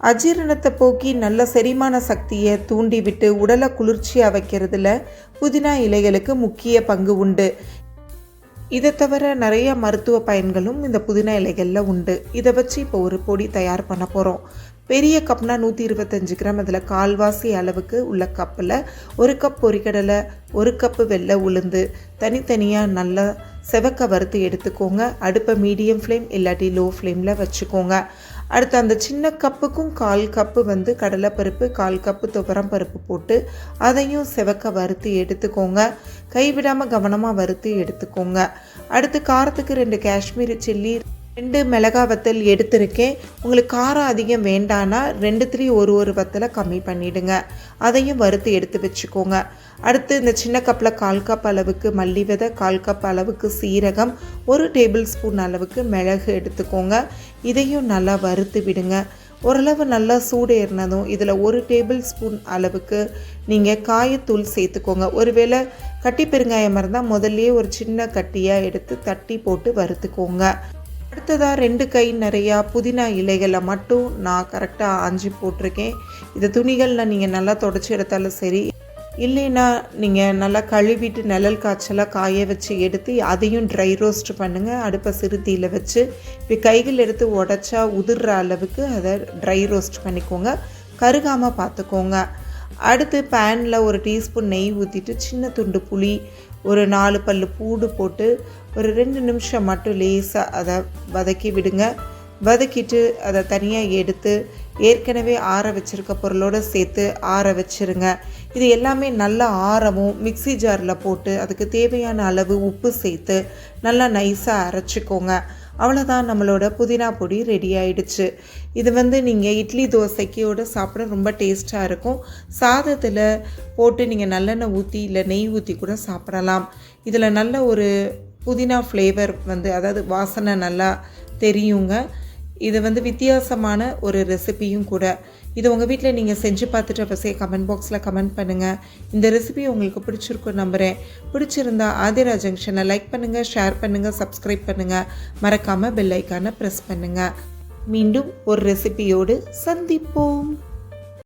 அஜீரணத்தை போக்கி நல்ல செரிமான சக்தியை தூண்டிவிட்டு உடலை குளிர்ச்சியாக வைக்கிறதுல புதினா இலைகளுக்கு முக்கிய பங்கு உண்டு. இதை தவிர நிறைய மருத்துவ பயன்களும் இந்த புதினா இலைகளில் உண்டு. இதை வச்சு இப்போ ஒரு பொடி தயார் பண்ண போகிறோம் பெரிய கப்னா நூற்றி இருபத்தஞ்சு கிராம் அதில் கால்வாசி அளவுக்கு உள்ள கப்பில் ஒரு கப் பொரிக்கடலை ஒரு கப்பு வெள்ளை உளுந்து தனித்தனியாக நல்லா செவக்க வறுத்து எடுத்துக்கோங்க. அடுப்பை மீடியம் ஃப்ளேம் இல்லாட்டி லோ ஃப்ளேமில் வச்சுக்கோங்க. அடுத்து அந்த சின்ன கப்புக்கும் கால் கப்பு வந்து கடலைப்பருப்பு கால் கப்பு துவரம் பருப்பு போட்டு அதையும் செவக்க வறுத்து எடுத்துக்கோங்க. கைவிடாமல் கவனமாக வறுத்து எடுத்துக்கோங்க. அடுத்து காரத்துக்கு ரெண்டு காஷ்மீரி சில்லி ரெண்டு மிளகா வத்தல் எடுத்திருக்கேன். உங்களுக்கு காரம் அதிகம் வேண்டான்னா த்ரீ ஒரு ஒரு வத்தலை கம்மி பண்ணிவிடுங்க அதையும் வறுத்து எடுத்து வச்சுக்கோங்க. அடுத்து இந்த சின்ன கப்பில் கால் கப் அளவுக்கு மல்லி விதை கால் கப் அளவுக்கு சீரகம் ஒரு டேபிள் ஸ்பூன் அளவுக்கு மிளகு எடுத்துக்கோங்க. இதையும் நல்லா வறுத்து விடுங்க. ஓரளவு நல்லா சூடு ஏறினதும் இதில் ஒரு டேபிள் ஸ்பூன் அளவுக்கு நீங்கள் காயத்தூள் சேர்த்துக்கோங்க. ஒருவேளை கட்டி பெருங்காயம் இருந்தால் முதல்லையே ஒரு சின்ன கட்டியாக எடுத்து தட்டி போட்டு வறுத்துக்கோங்க. அடுத்ததாக ரெண்டு கை நிறையா புதினா இலைகளை மட்டும் நான் கரெக்டாக ஆஞ்சி போட்டிருக்கேன். இந்த துணிகளில் நீங்கள் நல்லா தொடச்சி எடுத்தாலும் சரி இல்லைன்னா நீங்கள் நல்லா கழுவிட்டு நிழல் காய்ச்சலாக காய வச்சு எடுத்து அதையும் ட்ரை ரோஸ்ட் பண்ணுங்கள் அடுப்பை சிறுத்தியில் வச்சு இப்படி கைகள் எடுத்து உடச்சா உதிர்ற அளவுக்கு அதை ட்ரை ரோஸ்ட் பண்ணிக்கோங்க. கருகாமல் பார்த்துக்கோங்க. அடுத்து பேனில் ஒரு டீஸ்பூன் நெய் ஊற்றிட்டு சின்ன துண்டு புளி ஒரு நாலு பல் பூடு போட்டு ஒரு ரெண்டு நிமிஷம் மட்டும் லேசாக அதை வதக்கி விடுங்க. வதக்கிட்டு அதை தனியாக எடுத்து ஏற்கனவே ஆற வச்சுருக்க பொருளோடு சேர்த்து ஆற வச்சுருங்க. இது எல்லாமே நல்லா ஆறவும் மிக்ஸி ஜாரில் போட்டு அதுக்கு தேவையான அளவு உப்பு சேர்த்து நல்லா நைஸாக அரைச்சிக்கோங்க. அவ்வளோதான் நம்மளோட புதினா பொடி ரெடி ஆயிடுச்சு. இது வந்து நீங்கள் இட்லி தோசைக்கோடு சாப்பிட ரொம்ப டேஸ்ட்டாக இருக்கும். சாதத்தில் போட்டு நீங்கள் நல்லெண்ணெய் ஊற்றி இல்லை நெய் ஊற்றி கூட சாப்பிடலாம். இதில் நல்ல ஒரு புதினா ஃப்ளேவர் வந்து அதாவது வாசனை நல்லா தெரியுங்க. இது வந்து வித்தியாசமான ஒரு ரெசிபியும் கூட. இது உங்கள் வீட்டில் நீங்கள் செஞ்சு பார்த்துட்டு அவசியம் கமெண்ட் பாக்ஸில் கமெண்ட் பண்ணுங்கள் இந்த ரெசிபி உங்களுக்கு பிடிச்சிருக்கும் நம்புகிறேன் பிடிச்சிருந்தா ஆதிரா ஜங்ஷனை லைக் பண்ணுங்கள் ஷேர் பண்ணுங்கள் சப்ஸ்கிரைப் பண்ணுங்கள் மறக்காமல் பெல் ஐக்கானை ப்ரெஸ் பண்ணுங்கள் மீண்டும் ஒரு ரெசிபியோடு சந்திப்போம்.